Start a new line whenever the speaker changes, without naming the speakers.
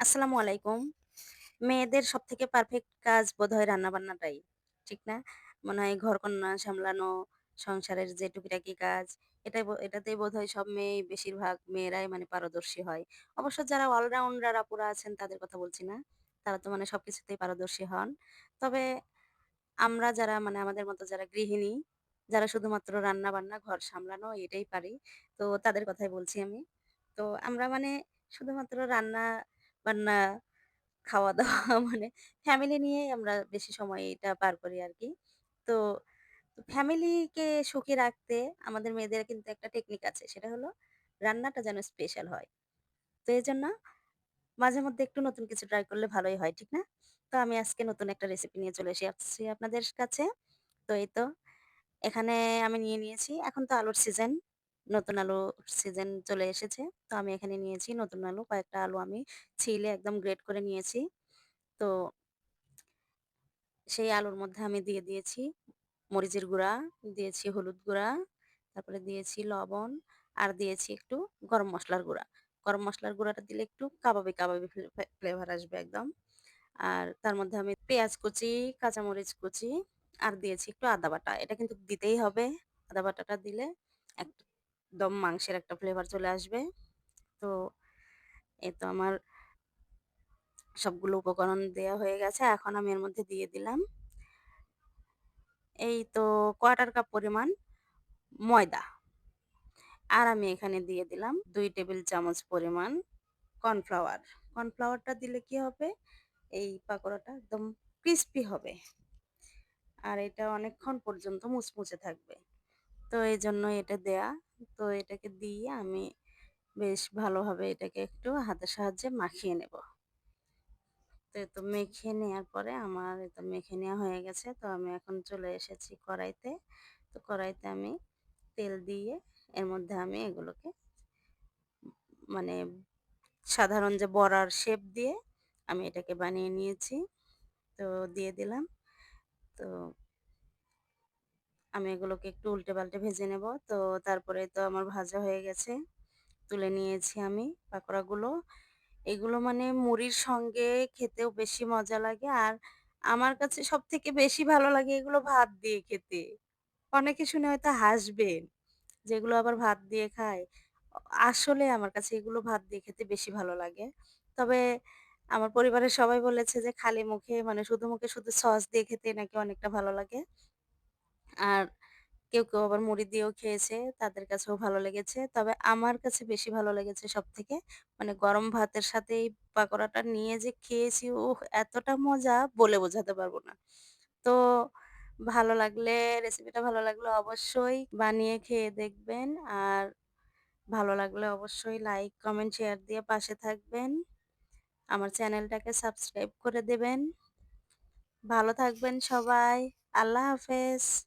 আসসালামু আলাইকুম। মেয়েদের সব থেকে পারফেক্ট কাজ বোধ বোধহয় রান্নাবান্নাটাই। ঠিক না? মনে হয় ঘরকন্না সামলানো, সংসারের যে টুকিটাকি কাজ, এটাই এটাতেই বোধহয় সব মেয়েই বেশিরভাগ মেয়েরাই মানে পারদর্শী হয়। অবশ্য যারা অলরাউন্ডার আপুরা আছেন তাদের কথা বলছি না। তারা তো মানে সবকিছুতেই পারদর্শী হন। তবে আমরা যারা মানে আমাদের মতো যারা গৃহিণী, যারা শুধুমাত্র রান্না-বান্না, ঘর সামলানো এটাই পারি। তো তাদের কথাই বলছি আমি। তো আমরা মানে শুধুমাত্র রান্না-বান্না, খাওয়া-দাওয়া মানে ফ্যামিলি নিয়েই আমরা বেশি সময় এটা পার করি আর কি তো ফ্যামিলিকে সুখী রাখতে আমাদের মেয়েদের কিন্তু একটা টেকনিক আছে। সেটা হলো রান্নাটা যেন স্পেশাল হয়। তো এই জন্য মাঝে মধ্যে একটু নতুন কিছু ট্রাই করলে ভালোই হয়, ঠিক না? তো আমি আজকে নতুন একটা রেসিপি নিয়ে চলে এসেছি আপনাদের কাছে। তো এই তো এখানে আমি নিয়ে নিয়েছি এখন তো আলুর সিজন। নতুন আলুর সিজন চলে এসেছে। তো আমি এখানে নিয়েছি নতুন আলু। কয়েকটা আলু আমি ছিলে একদম গ্রেট করে নিয়েছি। তো সেই আলুর মধ্যে আমি দিয়ে দিয়েছি মরিচের গুঁড়া, দিয়েছি হলুদ গুঁড়া, তারপরে দিয়েছি লবণ আর দিয়েছি একটু গরম মশলার গুঁড়া। গরম মশলার গুঁড়াটা দিলে একটু কাবাবি, কাবাবি ফ্লে ফ্লে ফ্লেভার আসবে একদম। আর তার মধ্যে আমি পেঁয়াজ কুচি, কাঁচামরিচ কুচি আর দিয়েছি একটু আদা বাটা। এটা কিন্তু দিতেই হবে। আদা বাটাটা দিলে একদম মাংসের একটা ফ্লেভার চলে আসবে। তো এই তো আমার সবগুলো উপকরণ দেয়া হয়ে গেছে। এখন আমি এর মধ্যে দিয়ে দিলাম এই তো কোয়ার্টার কাপ পরিমাণ ময়দা। আর আমি এখানে দিয়ে দিলাম দুই টেবিল চামচ পরিমাণ কর্নফ্লাওয়ার। কর্নফ্লাওয়ারটা দিলে কি হবে? এই পাকোড়াটা একদম ক্রিসপি হবে। আর এটা অনেকক্ষণ পর্যন্ত মুচমুচে থাকবে। তো এই জন্য এটা দেয়া। তো এটাকে দিয়ে আমি বেশ ভালোভাবে এটাকে একটু হাতের সাহায্যে মাখিয়ে নেব। তো তো মেখে নেওয়ার পরে আমার তো মেখে নেওয়া হয়ে গেছে। তো আমি এখন চলে এসেছি কড়াইতে। তো কড়াইতে আমি তেল দিয়ে এর মধ্যে আমি এগুলোকে মানে সাধারণ যে বড়ার শেপ দিয়ে আমি এটাকে বানিয়ে নিয়েছি। তো দিয়ে দিলাম। তো আমি এগুলোকে একটু উল্টে-পাল্টে ভেজে নেব। তো তারপরে তো আমার ভাজা হয়ে গেছে। তুলে নিয়েছি আমি পাকোড়াগুলো। এগুলো মানে মুড়ির সঙ্গে খেতেও বেশি মজা লাগে। আর আমার কাছে সব থেকে বেশি ভালো লাগে এগুলো ভাত দিয়ে খেতে। অনেকে শুনে হয়তো হাসবেন। যেগুলো আবার ভাত দিয়ে খায়। আসলে আমার কাছে এগুলো ভাত দিয়ে খেতে বেশি ভালো লাগে। তবে আমার পরিবারের সবাই বলেছে যে, খালি মুখে মানে শুধু মুখে শুধু সস দিয়ে খেতে নাকি অনেকটা ভালো লাগে। আর কেউ, কেউ আবার মুড়ি দিয়েও খেয়েছে। তাদের কাছেও ভালো লেগেছে। তবে আমার কাছে বেশি ভালো লেগেছে সব থেকে মানে গরম ভাতের সাথে এই পাকোড়াটা নিয়ে যে খেয়েছি, উহ! এতটা মজা বলে বোঝাতে পারব না। তো ভালো লাগলে রেসিপিটা ভালো লাগলে অবশ্যই বানিয়ে খেয়ে দেখবেন। আর ভালো লাগলে অবশ্যই লাইক, কমেন্ট, শেয়ার দিয়ে পাশে থাকবেন। আমার চ্যানেলটাকে সাবস্ক্রাইব করে দেবেন। ভালো থাকবেন সবাই। আল্লাহ হাফেজ।